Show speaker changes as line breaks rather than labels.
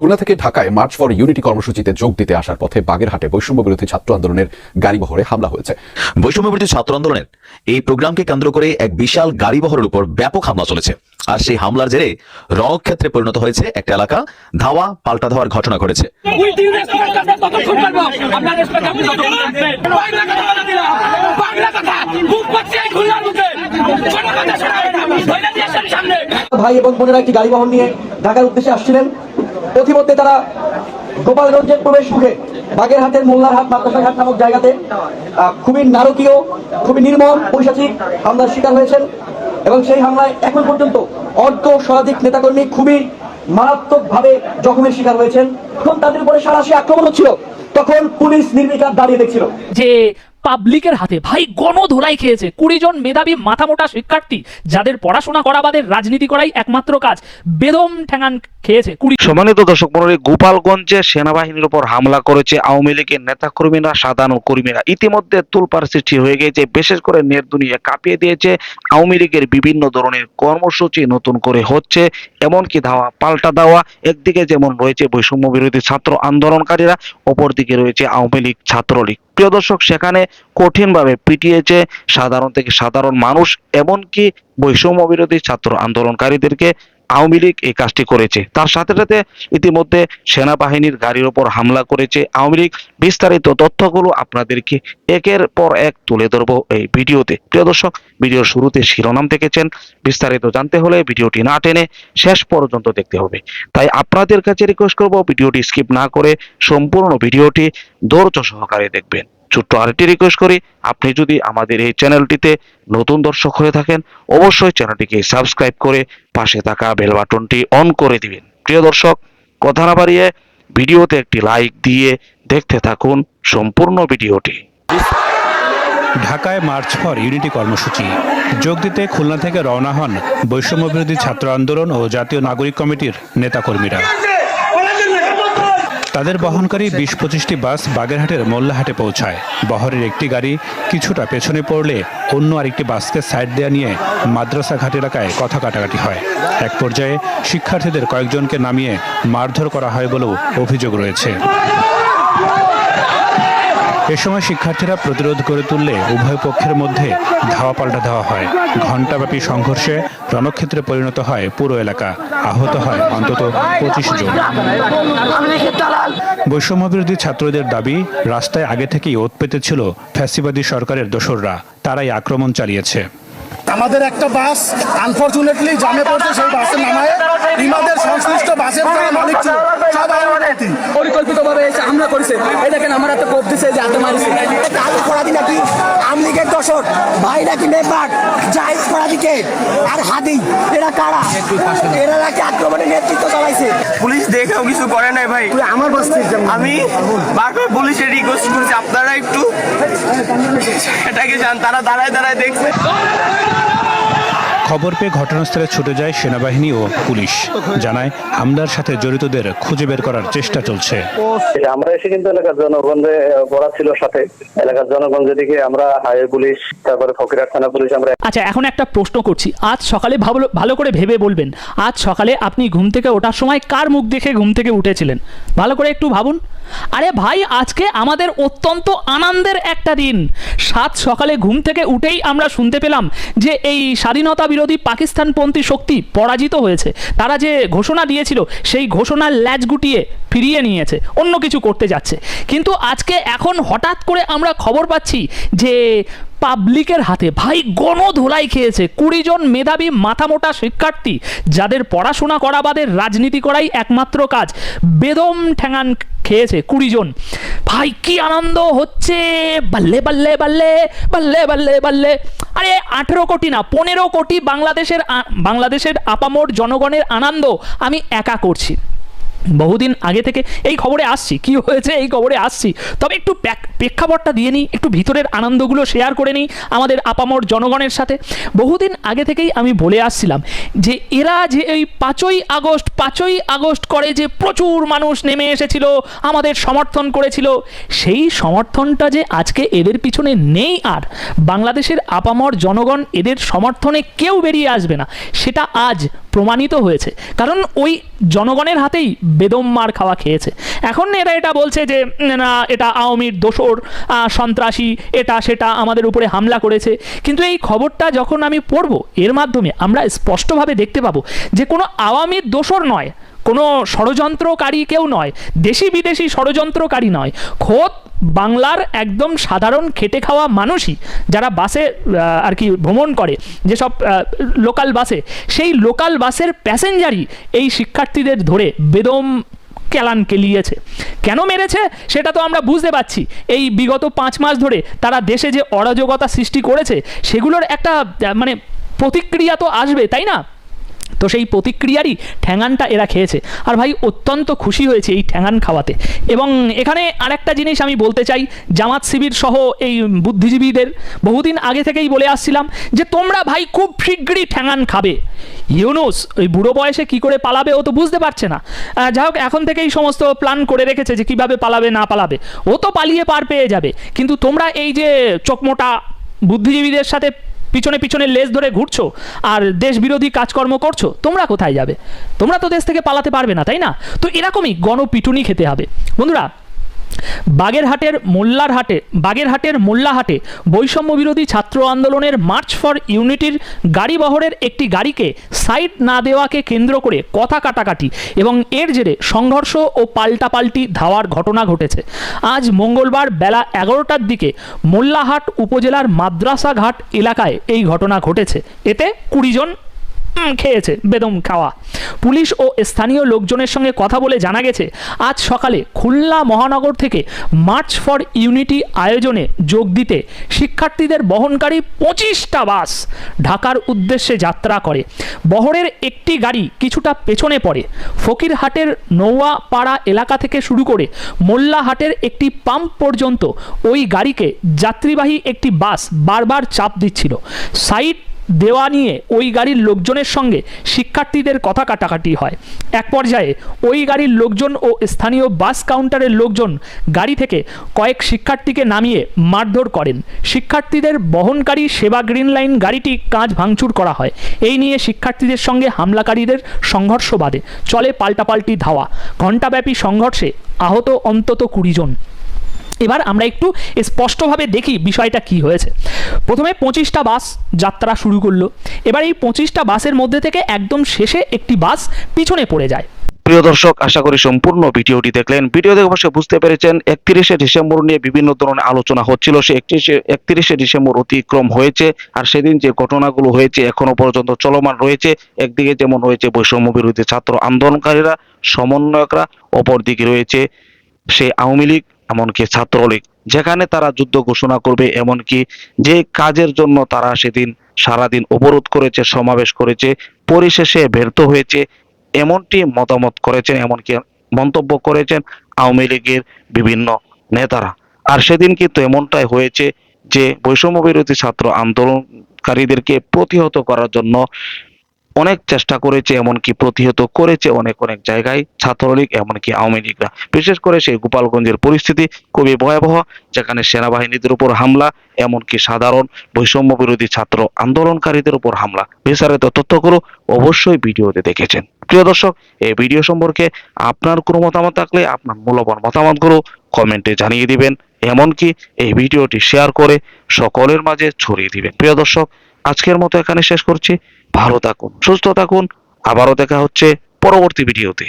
খুলনা থেকে ঢাকায় March for unity কর্মসূচিতে যোগ দিতে আসার পথে বাগেরহাটে বৈষম্য বিরোধী ছাত্র আন্দোলনের গাড়িবহরে হামলা হয়েছে।
বৈষম্যবিরোধী ছাত্র আন্দোলনের এই প্রোগ্রামকে কেন্দ্র করে এক বিশাল গাড়ি বহরের উপর ব্যাপক হামলা চলেছে। আর সেই হামলার জেরে রণক্ষেত্রে পরিণত হয়েছে একটা এলাকা। ধাওয়া পাল্টা ধাওয়ার ঘটনা ঘটেছে।
ভাই এবং বোনেরা একটি গাড়ি বহন নিয়ে ঢাকার উদ্দেশ্যে আসছিলেন। পথিমধ্যে তারা গোপালগঞ্জের প্রবেশ মুখে বাগেরহাটের মোল্লারহাট মাদ্রাসাঘাট নামক জায়গাতে খুবই নারকীয়, খুবই নির্মম পৈশাচিক হামলার শিকার হয়েছেন এবং সেই হামলায় এখন পর্যন্ত অর্ধ শতাধিক নেতাকর্মী খুবই মারাত্মকভাবে জখমের শিকার হয়েছেন। তখন তাদের উপরে সারাশি আক্রমণ হচ্ছিল, তখন পুলিশ নির্বিকার দাঁড়িয়ে দেখছিল।
যে পাবলিকের হাতে। ভাই, গণধোলাই খেয়েছে। কুড়ি জন মেধাবী মাথামোটা শিক্ষার্থী, যাদের পড়াশোনা করা বাদের রাজনীতি করাই একমাত্র কাজ। বেদম ঠ্যাঙান খেয়েছে। কুড়ি
সম্মানিত দর্শক মন্ডলী গোপালগঞ্জে সেনাবাহিনীর উপর হামলা করেছে আওয়ামী লীগের নেতা কর্মীরা সাধারণ কর্মীরা। ইতিমধ্যে তুলপার সৃষ্টি হয়ে গেছে। বিশেষ করে নেট দুনিয়া কাঁপিয়ে দিয়েছে। আওয়ামী লীগের বিভিন্ন ধরনের কর্মসূচি নতুন করে হচ্ছে। এমনকি ধাওয়া, পাল্টা দেওয়া একদিকে যেমন রয়েছে বৈষম্য বিরোধী ছাত্র আন্দোলনকারীরা, অপরদিকে রয়েছে আওয়ামী লীগ ছাত্রলীগ। প্রিয় দর্শক সেখানে কঠিনভাবে পিটিয়েছে সাধারণ থেকে সাধারণ মানুষ এমনকি বৈষম্য বিরোধী ছাত্র আন্দোলনকারীদেরকে আওয়ামী লীগ এই কাজটি করেছে। তার সাথে সাথে ইতিমধ্যে সেনাবাহিনীর গাড়ির ওপর হামলা করেছে। আওয়ামী লীগ বিস্তারিত তথ্যগুলো আপনাদেরকে একের পর এক তুলে ধরবো এই ভিডিওতে। প্রিয় দর্শক, ভিডিওর শুরুতে শিরোনাম দেখেছেন। বিস্তারিত জানতে হলে ভিডিওটি না টেনে শেষ পর্যন্ত দেখতে হবে। তাই আপনাদের কাছে রিকোয়েস্ট করব ভিডিওটি স্কিপ না করে সম্পূর্ণ ভিডিওটি ধৈর্য সহকারে দেখবেন। ছোট্ট আরেকটি রিকোয়েস্ট করি। আপনি যদি আমাদের এই চ্যানেলটিতে নতুন দর্শক হয়ে থাকেন, অবশ্যই চ্যানেলটিকে সাবস্ক্রাইব করে পাশে থাকা বেল বাটনটি অন করে দিবেন। প্রিয় দর্শক, কথা না বাড়িয়ে ভিডিওতে একটি লাইক দিয়ে দেখতে থাকুন সম্পূর্ণ ভিডিওটি।
ঢাকায় মার্চ ফর ইউনিটি কর্মসূচি। যোগ দিতে খুলনা থেকে রওনা হন বৈষম্য বিরোধী ছাত্র আন্দোলন ও জাতীয় নাগরিক কমিটির নেতাকর্মীরা। তাদের বহনকারী বিশ পঁচিশটি বাস বাগেরহাটের মোল্লাহাটে পৌঁছায়। বহরের একটি গাড়ি কিছুটা পেছনে পড়লে অন্য আরেকটি বাসকে সাইড দেয়া নিয়ে মাদ্রাসা ঘাট এলাকায় কথা কাটাকাটি হয়। এক পর্যায়ে শিক্ষার্থীদের কয়েকজনকে নামিয়ে মারধর করা হয় বলেও অভিযোগ রয়েছে। এ সময় শিক্ষার্থীরা প্রতিরোধ করে তুললে উভয় পক্ষের মধ্যে ধাওয়া পাল্টা ধাওয়া হয়। ঘণ্টাব্যাপী সংঘর্ষে রণক্ষেত্রে পরিণত হয় পুরো এলাকা। আহত হয় অন্তত পঁচিশ জন। বৈষম্যবিরোধী ছাত্রদের দাবি, রাস্তায় আগে থেকেই ওত পেতেছিল ফ্যাসিবাদী সরকারের দোসররা। তারাই আক্রমণ চালিয়েছে।
আমাদের একটা বাস আনফরচুনেটলি জামে পড়ছে সেই বাসে নামায় ইমাদের সংশ্লিষ্ট বাসের যারা মালিক ছিল সব
পরিকল্পিতভাবে এসে হামলা করেছে। এই দেখেন আমার একটা কোপ দিছে যে হাতে মারিছে।
করা দিন নাকি? আমলিগের দশক ভাই নাকি মেম্বার জাহিদ ফরাদিকে আর হাদি এরা কারা? এরা নাকি আক্রমণের নেতৃত্ব চালাইছে।
পুলিশ দেখেও কিছু করে নাই ভাই।
আমার বাস
আমি বারবার পুলিশের রিকোয়েস্ট করছি আপনারা একটু এটাকে যান তারা দাঁড়ায় দাঁড়ায় দেখছে।
খবর পেয়ে ঘটনাস্থলে ছুটে যায় সেনাবাহিনী ও পুলিশ। জানায় হামলার সাথে জড়িতদের খুঁজে বের করার চেষ্টা চলছে।
আমরা এসে কিন্তু এলাকার জনগণে পড়া ছিল সাথে। এলাকার জনগণ যেদিকে আমরা হাইওয়ে পুলিশ তারপরে ফকিরাট থানা পুলিশ আমরা
আচ্ছা এখন একটা প্রশ্ন করছি। আজ সকালে ভালো ভালো করে ভেবে বলবেন আজ সকালে আপনি ঘুম থেকে ওঠার সময় কার মুখ দেখে ঘুম থেকে উঠেছিলেন? ভালো করে একটু ভাবুন। আরে ভাই, আজকে আমাদের অত্যন্ত আনন্দের একটা দিন। সাত সকালে ঘুম থেকে উঠেই আমরা শুনতে পেলাম যে এই স্বাধীনতা বিরোধী পাকিস্তানপন্থী শক্তি পরাজিত হয়েছে। তারা যে ঘোষণা দিয়েছিল, সেই ঘোষণার ল্যাজ গুটিয়ে ফিরিয়ে নিয়েছে, অন্য কিছু করতে যাচ্ছে। কিন্তু আজকে এখন হঠাৎ করে আমরা খবর পাচ্ছি যে পাবলিকের হাতে, ভাই, গণধোলাই খেয়েছে। কুড়ি জন মেধাবী মাথামোটা শিক্ষার্থী, যাদের পড়াশোনা করা বাদে রাজনীতি করাই একমাত্র কাজ। বেদম ঠ্যাঙান খেয়েছে কুড়ি জন। ভাই, কি আনন্দ হচ্ছে? বাল্লে বাল্লে বাল্লে বাল্লে বাল্লে বাল্লে। আরে, আঠেরো কোটি না, পনেরো কোটি বাংলাদেশের বাংলাদেশের আপামোর জনগণের আনন্দ আমি একা করছি। বহুদিন আগে থেকে এই খবরে আসছি। কি হয়েছে? এই খবরে আসছি। তবে একটু প্রেক্ষাপটটা দিয়ে নিই, একটু ভিতরের আনন্দগুলো শেয়ার করে নিই আমাদের আপামর জনগণের সাথে। বহুদিন আগে থেকেই আমি বলে আসছিলাম যে, এরা যে এই পাঁচই আগস্ট পাঁচই আগস্ট করে যে প্রচুর মানুষ নেমে এসেছিল, আমাদের সমর্থন করেছিল, সেই সমর্থনটা যে আজকে এদের পিছনে নেই আর। বাংলাদেশের আপামর জনগণ এদের সমর্থনে কেউ বেরিয়ে আসবে না। সেটা আজ প্রমাণিত হয়েছে। কারণ ওই জনগণের হাতেই বেদম মার খাওয়া খেয়েছে। এখন এরা এটা বলছে যে, না এটা আওয়ামীর দোসর সন্ত্রাসী, এটা, সেটা আমাদের উপরে হামলা করেছে। কিন্তু এই খবরটা যখন আমি পড়ব, এর মাধ্যমে আমরা স্পষ্টভাবে দেখতে পাবো যে কোনো আওয়ামীর দোসর নয়, কোনো ষড়যন্ত্রকারী কেউ নয় দেশি বিদেশি ষড়যন্ত্রকারী নয়, খোদ বাংলার একদম সাধারণ খেটে খাওয়া মানুষই যারা বাসে আর কি ভ্রমণ করে, যেসব লোকাল বাসে, সেই লোকাল বাসের প্যাসেঞ্জারই এই শিক্ষার্থীদের ধরে বেদম কেলান কেলিয়েছে। কেন মেরেছে? সেটা তো আমরা বুঝতে পারছি। এই বিগত পাঁচ মাস ধরে তারা দেশে যে অরাজকতা সৃষ্টি করেছে, সেগুলোর একটা মানে প্রতিক্রিয়া তো আসবে, তাই না? তো সেই প্রতিক্রিয়ারই ঠ্যাঙানটা এরা খেয়েছে। আর ভাই, অত্যন্ত খুশি হয়েছে এই ঠ্যাঙান খাওয়াতে। এবং এখানে আরেকটা জিনিস আমি বলতে চাই, জামাত শিবির সহ এই বুদ্ধিজীবীদের। বহুদিন আগে থেকেই বলে আসছিলাম যে, তোমরা ভাই খুব শীঘ্রই ঠ্যাঙান খাবে। ইউনুস, ওই বুড়ো বয়সে কি করে পালাবে ও তো বুঝতে পারছে না। যাই হোক, এখন থেকেই সমস্ত প্ল্যান করে রেখেছে যে, কীভাবে পালাবে, না পালাবে। ও তো পালিয়ে পার পেয়ে যাবে। কিন্তু তোমরা এই যে চোখমোটা বুদ্ধিজীবীদের সাথে পিছনে পিছনে লেজ ধরে ঘুরছো আর দেশ বিরোধী কাজকর্ম করছ, তোমরা কোথায় যাবে? তোমরা তো দেশ থেকে পালাতে পারবে না, তাই না? তো এরকমই গণপিটুনি খেতে হবে। বন্ধুরা বাগেরহাটের মোল্লারহাটে বাগেরহাটের মোল্লাহাটে বৈষম্য বিরোধী ছাত্র আন্দোলনের মার্চ ফর ইউনিটির গাড়ি বহরের একটি গাড়িকে সাইড না দেওয়াকে কেন্দ্র করে কথা কাটাকাটি এবং এর জেরে সংঘর্ষ ও পাল্টাপাল্টি ধাওয়ার ঘটনা ঘটেছে। আজ মঙ্গলবার বেলা এগারোটার দিকে মোল্লাহাট উপজেলার মাদ্রাসা ঘাট এলাকায় এই ঘটনা ঘটেছে। এতে কুড়ি জন খেয়েছে, বেদম খাওয়া। পুলিশ ও স্থানীয় লোকজনের সঙ্গে কথা বলে জানা গেছে, আজ সকালে খুলনা মহানগর থেকে মার্চ ফর ইউনিটি আয়োজনে যোগ দিতে শিক্ষার্থীদের বহনকারী পঁচিশটা বাস ঢাকার উদ্দেশ্যে যাত্রা করে। বহরের একটি গাড়ি কিছুটা পেছনে পড়ে। ফকিরহাটের নৌয়াপাড়া এলাকা থেকে শুরু করে মোল্লাহাটের একটি পাম্প পর্যন্ত ওই গাড়িকে যাত্রীবাহী একটি বাস বারবার চাপ দিচ্ছিল। সাইড দেওয়া নিয়ে ওই গাড়ির লোকজনের সঙ্গে শিক্ষার্থীদের কথা কাটাকাটি হয়। এক পর্যায়ে ওই গাড়ির লোকজন ও স্থানীয় বাস কাউন্টারের লোকজন গাড়ি থেকে কয়েক শিক্ষার্থীকে নামিয়ে মারধর করেন। শিক্ষার্থীদের বহনকারী সেবা গ্রিন লাইন গাড়িটি কাঁচ ভাঙচুর করা হয়। এই নিয়ে শিক্ষার্থীদের সঙ্গে হামলাকারীদের সংঘর্ষ বাদে চলে পাল্টাপাল্টি ধাওয়া। ঘণ্টাব্যাপী সংঘর্ষে আহত অন্তত কুড়ি জন। এবার আমরা একটু স্পষ্টভাবে দেখি বিষয়টা কি হয়েছে। প্রথমে পঁচিশটা বাস যাত্রা শুরু করল। এবার এই পঁচিশটা বাসের মধ্যে থেকে একদম শেষে একটি বাস পিছনে পড়ে যায়।
প্রিয় দর্শক, আশা করি সম্পূর্ণ ভিডিওটি দেখলেন। ভিডিও দেখে অবশ্যই বুঝতে পেরেছেন, একত্রিশে ডিসেম্বর নিয়ে বিভিন্ন ধরনের আলোচনা হচ্ছিল। সে একত্রিশে একত্রিশে ডিসেম্বর অতিক্রম হয়েছে আর সেদিন যে ঘটনাগুলো হয়েছে এখনও পর্যন্ত চলমান রয়েছে। একদিকে যেমন রয়েছে বৈষম্য বিরোধী ছাত্র আন্দোলনকারীরা, সমন্বয়করা, অপরদিকে রয়েছে সে আওয়ামী লীগ। এমনকি ছাত্রলীগ, যেখানে তারা যুদ্ধ ঘোষণা করবে, এমনকি যে কাজের জন্য তারা সেদিন সারাদিন অবরোধ করেছে, সমাবেশ করেছে, পরিশেষে ব্যর্থ হয়েছে, এমনটি মতামত করেছেন, এমনকি মন্তব্য করেছেন আওয়ামী লীগের বিভিন্ন নেতারা। আর সেদিন কিন্তু এমনটাই হয়েছে যে বৈষম্য বিরোধী ছাত্র আন্দোলনকারীদেরকে প্রতিহত করার জন্য অনেক চেষ্টা করেছে, এমনকি প্রতিহত করেছে অনেক অনেক জায়গায় ছাত্রলীগ, এমনকি আওয়ামী লীগরা বিশেষ করে সেই গোপালগঞ্জের পরিস্থিতি খুবই ভয়াবহ, যেখানে সেনাবাহিনীদের উপর হামলা, এমনকি সাধারণ বৈষম্য বিরোধী ছাত্র আন্দোলনকারীদের উপর হামলা। বিস্তারিত তথ্যগুলো অবশ্যই ভিডিওতে দেখেছেন। প্রিয় দর্শক, এই ভিডিও সম্পর্কে আপনার কোনো মতামত থাকলে আপনার মূল্যবান মতামতগুলো কমেন্টে জানিয়ে দিবেন। এমনকি এই ভিডিওটি শেয়ার করে সকলের মাঝে ছড়িয়ে দিবেন। প্রিয় দর্শক, আজকের মতো এখানে শেষ করছি। ভালো থাকুন সুস্থ থাকুন। আবারও দেখা হচ্ছে পরবর্তী ভিডিওতে।